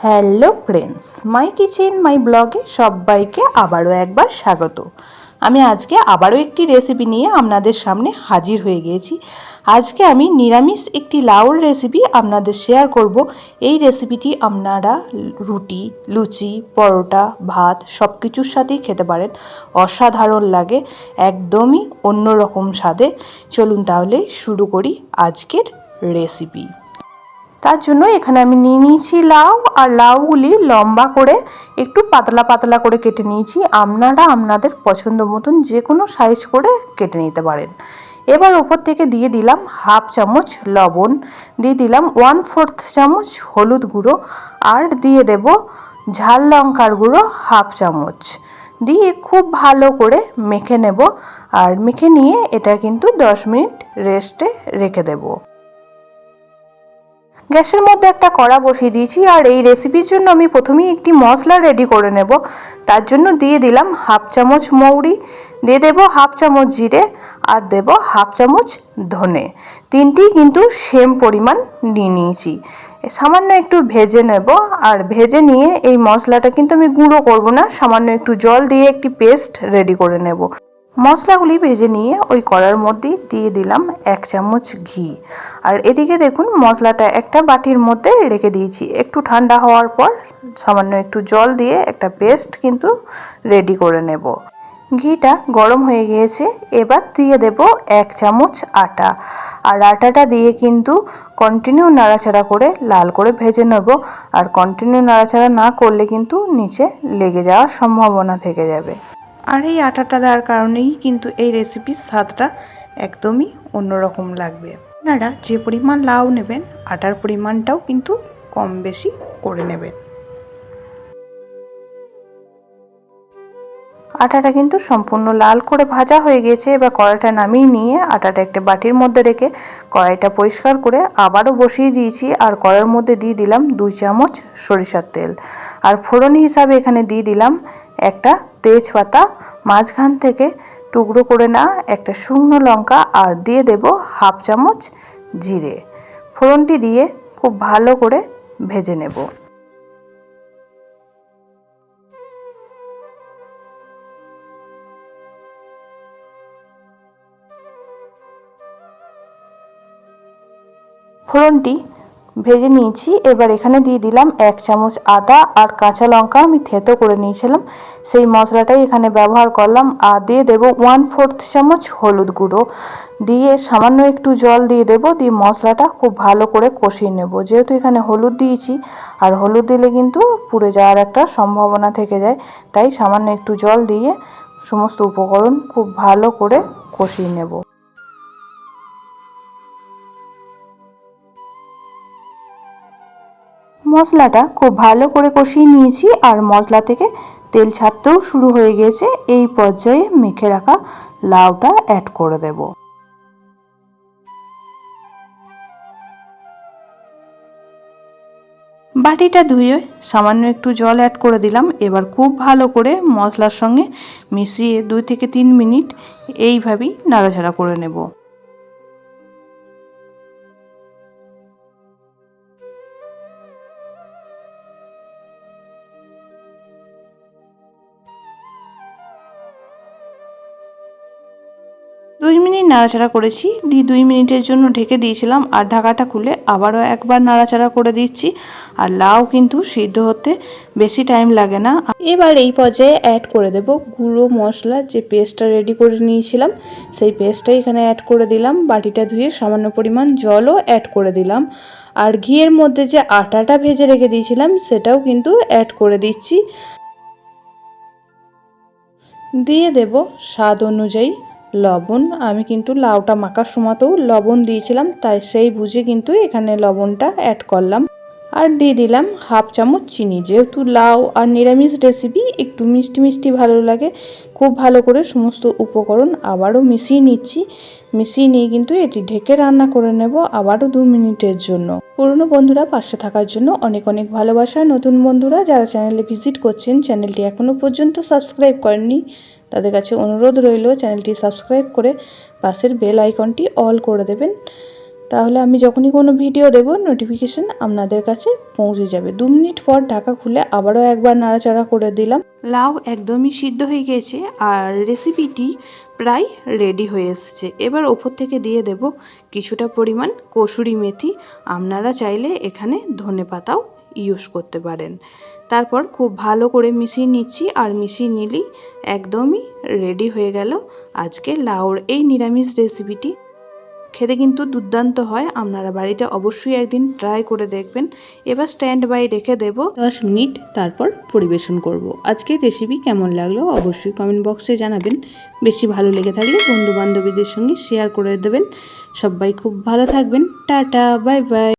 Hello friends, my kitchen, my ব্লগে সবাইকে আবারও একবার স্বাগত। আমি আজকে আবারও একটি রেসিপি নিয়ে আপনাদের সামনে হাজির হয়ে গিয়েছি। আজকে আমি নিরামিষ একটি লাউর রেসিপি আপনাদের শেয়ার করব। এই রেসিপিটি আপনারা রুটি, লুচি, পরোটা, ভাত সব কিছুর সাথেই খেতে পারেন। অসাধারণ লাগে, একদমই অন্যরকম স্বাদে। চলুন তাহলে শুরু করি আজকের রেসিপি। তার জন্য এখানে আমি নিয়ে নিয়েছি লাউ, আর লাউগুলি লম্বা করে একটু পাতলা পাতলা করে কেটে নিয়েছি। আপনারা আপনাদের পছন্দ মতন যে কোনো সাইজ করে কেটে নিতে পারেন। এবার ওপর থেকে দিয়ে দিলাম হাফ চামচ লবণ, দিয়ে দিলাম ওয়ান ফোর্থ চামচ হলুদ গুঁড়ো, আর দিয়ে দেব ঝাল লঙ্কার গুঁড়ো হাফ চামচ। দিয়ে খুব ভালো করে মেখে নেব, আর মেখে নিয়ে এটা কিন্তু দশ মিনিট রেস্টে রেখে দেবো। গ্যাসের মধ্যে একটা কড়া বসিয়ে দিয়েছি, আর এই রেসিপির জন্য আমি প্রথমেই একটি মশলা রেডি করে নেব। তার জন্য দিয়ে দিলাম হাফ চামচ মৌরি, দিয়ে দেবো হাফ চামচ জিরে, আর দেব হাফ চামচ ধনে। তিনটি কিন্তু সেম পরিমাণ নিয়ে নিয়েছি। সামান্য একটু ভেজে নেব, আর ভেজে নিয়ে এই মশলাটা কিন্তু আমি গুঁড়ো করব না, সামান্য একটু জল দিয়ে একটি পেস্ট রেডি করে নেব। মশলাগুলি ভেজে নিয়ে ওই কড়ার মধ্যেই দিয়ে দিলাম এক চামচ ঘি। আর এদিকে দেখুন, মশলাটা একটা বাটির মধ্যে রেখে দিয়েছি। একটু ঠান্ডা হওয়ার পর সামান্য একটু জল দিয়ে একটা পেস্ট কিন্তু রেডি করে নেব। ঘিটা গরম হয়ে গিয়েছে, এবার দিয়ে দেব এক চামচ আটা। আর আটাটা দিয়ে কিন্তু কন্টিনিউ নাড়াচাড়া করে লাল করে ভেজে নেব। আর কন্টিনিউ নাড়াচাড়া না করলে কিন্তু নিচে লেগে যাওয়ার সম্ভাবনা থেকে যাবে। আর এই আটাটা দেওয়ার কারণেই কিন্তু এই রেসিপির স্বাদটা একদমই অন্যরকম লাগবে। আপনারা যে পরিমাণ লাউ নেবেন, আটার পরিমাণটাও কিন্তু কম বেশি করে নেবেন। আটাটা কিন্তু সম্পূর্ণ লাল করে ভাজা হয়ে গেছে। এবার কড়াইটা নামিয়ে নিয়ে আটাটা একটা বাটির মধ্যে রেখে কড়াইটা পরিষ্কার করে আবারও বসিয়ে দিয়েছি আর কড়াইয়ের মধ্যে দিয়ে দিলাম দুই চামচ সরিষার তেল। আর ফোড়নি হিসাবে এখানে দিয়ে দিলাম একটা তেজপাতা, মাঝখান থেকে টুকরো করে না একটা শুকনো লঙ্কা আর দিয়ে দেব হাফ চামচ জিরে। ফোড়নটি দিয়ে খুব ভালো করে ভেজে নেব। ফোড়নটি ভেজে নিয়েছি। এবার এখানে দিয়ে দিলাম এক চামচ আদা আর কাঁচা লঙ্কা। আমি থেতো করে নিয়েছিলাম। সেই মশলাটাই এখানে ব্যবহার করলাম। আর দিয়ে দেবো ওয়ান ফোর্থ চামচ হলুদ গুঁড়ো। দিয়ে সামান্য একটু জল দিয়ে দেব। দিয়ে মশলাটা খুব ভালো করে কষিয়ে নেব। যেহেতু এখানে হলুদ দিয়েছি, আর হলুদ দিলে কিন্তু পুড়ে যাওয়ার একটা সম্ভাবনা থেকে যায়। তাই সামান্য একটু জল দিয়ে সমস্ত উপকরণ খুব ভালো করে কষিয়ে নেব। মশলাটা খুব ভালো করে কষিয়ে নিয়েছি আর মশলা থেকে তেল ছাড়তেও শুরু হয়ে গেছে। এই পর্যায়ে মেখে রাখা লাউটা অ্যাড করে দেব। বাটিটা ধুয়ে সামান্য একটু জল অ্যাড করে দিলাম। এবার খুব ভালো করে মশলার সঙ্গে মিশিয়ে দুই থেকে তিন মিনিট এইভাবেই নাড়াচাড়া করে নেব। দুই মিনিট নাড়াচাড়া করেছি। দিয়ে দুই মিনিটের জন্য ঢেকে দিয়েছিলাম আর ঢাকাটা খুলে আবারও একবার নাড়াচাড়া করে দিচ্ছি। আর লাউ কিন্তু সিদ্ধ হতে বেশি টাইম লাগে না। এবার এই পর্যায়ে অ্যাড করে দেব গুঁড়ো মশলা। যে পেস্টটা রেডি করে নিয়েছিলাম, সেই পেস্টটাই এখানে অ্যাড করে দিলাম। বাটিটা ধুয়ে সামান্য পরিমাণ জলও অ্যাড করে দিলাম। আর ঘিয়ের মধ্যে যে আটাটা ভেজে রেখে দিয়েছিলাম, সেটাও কিন্তু অ্যাড করে দিচ্ছি। দিয়ে দেব স্বাদ অনুযায়ী লবণ। আমি কিন্তু লাউটা মাখার সময়তেও লবণ দিয়েছিলাম, তাই সেই বুঝে কিন্তু এখানে লবণটা অ্যাড করলাম। আর দিয়ে দিলাম হাফ চামচ চিনি। যেহেতু লাউ আর নিরামিষ রেসিপি একটু মিষ্টি মিষ্টি ভালো লাগে, খুব ভালো করে সমস্ত উপকরণ আবারও মিশিয়ে নিচ্ছি। মিশিয়ে নিয়ে কিন্তু এটি ঢেকে রান্না করে নেব আবারও দু মিনিটের জন্য। পুরনো বন্ধুরা পাশে থাকার জন্য অনেক অনেক ভালোবাসা। নতুন বন্ধুরা যারা চ্যানেলে ভিজিট করছেন চ্যানেলটি এখনও পর্যন্ত সাবস্ক্রাইব করেননি তাদের কাছে অনুরোধ রইল চ্যানেলটি সাবস্ক্রাইব করে পাশের বেল আইকনটি অল করে দেবেন। তাহলে আমি যখনই কোনো ভিডিও দেব নোটিফিকেশন আপনাদের কাছে পৌঁছে যাবে। দু মিনিট পর ঢাকা খুলে আবারও একবার নাড়াচাড়া করে দিলাম। লাউ একদমই সিদ্ধ হয়ে গেছে আর রেসিপিটি প্রায় রেডি হয়ে এসেছে। এবার ওপর থেকে দিয়ে দেব কিছুটা পরিমাণ কসুরি মেথি। আপনারা চাইলে এখানে ধনে পাতাও ইউজ করতে পারেন। তারপর খুব ভালো করে মিশিয়ে নিচ্ছি আর মিশিয়ে নিলেই একদমই রেডি হয়ে গেল আজকে লাউর এই নিরামিষ রেসিপিটি খেতে কিন্তু দুর্দান্ত হয়, আপনারা বাড়িতে অবশ্যই একদিন ট্রাই করে দেখবেন। এবার স্ট্যান্ড বাই রেখে দেব। দশ মিনিট তারপর পরিবেশন করব। আজকে রেসিপি কেমন লাগল অবশ্যই কমেন্ট বক্সে জানাবেন। বেশি ভালো লেগে থাকলে বন্ধু বান্ধবীদের সঙ্গে শেয়ার করে দেবেন। সবাই খুব ভালো থাকবেন। Tata bye bye